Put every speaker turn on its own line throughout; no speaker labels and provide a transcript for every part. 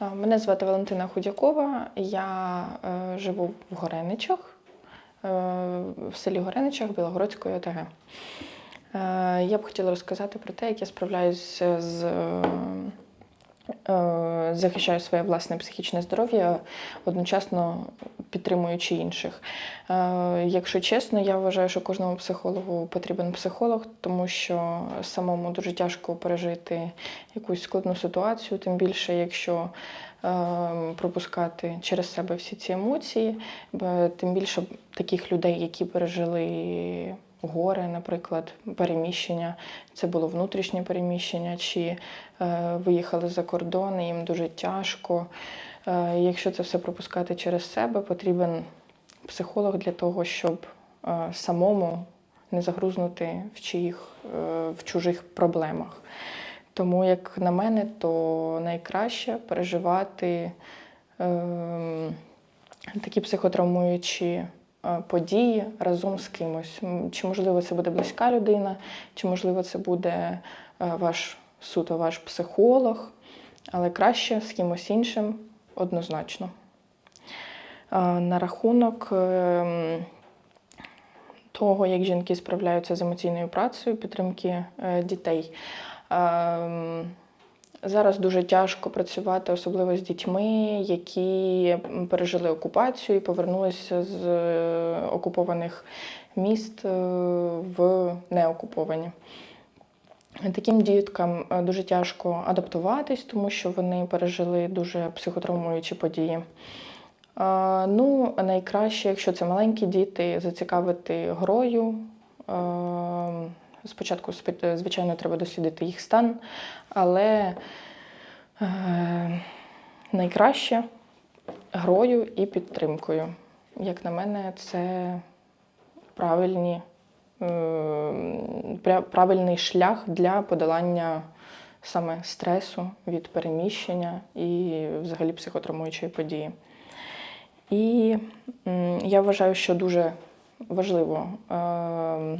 А, Мене звати Валентина Худякова. Я е, живу в Гореничах, е, в селі Гореничах Білогородської ОТГ. Е, я б хотіла розказати про те, як я справляюся з. Е, Захищаю своє власне психічне здоров'я, одночасно підтримуючи інших. Е, Якщо чесно, я вважаю, що кожному психологу потрібен психолог, тому що самому дуже тяжко пережити якусь складну ситуацію, тим більше, якщо е, пропускати через себе всі ці емоції, тим більше таких людей, які пережили горе, наприклад, переміщення, це було внутрішнє переміщення, чи е, виїхали за кордон, і їм дуже тяжко. Е, якщо це все пропускати через себе, потрібен психолог для того, щоб е, самому не загрузнути в, чиїх, е, в чужих проблемах. Тому, як на мене, то найкраще переживати е, такі психотравмуючі події разом з кимось. Чи можливо це буде близька людина, чи можливо це буде е, ваш суто ваш психолог, але краще з кимось іншим однозначно. Е, На рахунок того, як жінки справляються з емоційною працею, підтримки е, дітей. Ем, Зараз дуже тяжко працювати, особливо з дітьми, які пережили окупацію і повернулися з е, окупованих міст е, в неокуповані. Таким діткам е, дуже тяжко адаптуватись, тому що вони пережили дуже психотравмуючі події. Ну, найкраще, якщо це маленькі діти, зацікавити грою. Е, Спочатку, звичайно, треба дослідити їх стан, але е, найкраще грою і підтримкою. Як на мене, це правильні, е, правильний шлях для подолання саме стресу від переміщення і взагалі психотравмуючої події. І м, я вважаю, що дуже важливо е, е,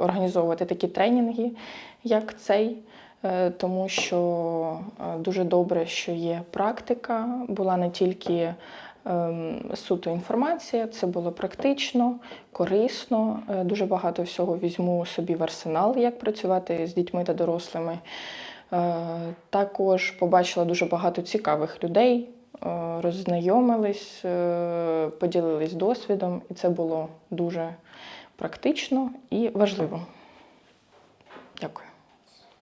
організовувати такі тренінги, як цей, е, тому що е, дуже добре, що є практика, була не тільки ем, суто інформація, це було практично, корисно. Е, Дуже багато всього візьму собі в арсенал, як працювати з дітьми та дорослими. Е, Також побачила дуже багато цікавих людей, е, роззнайомились, е, поділились досвідом, і це було дуже практично і важливо. Дякую.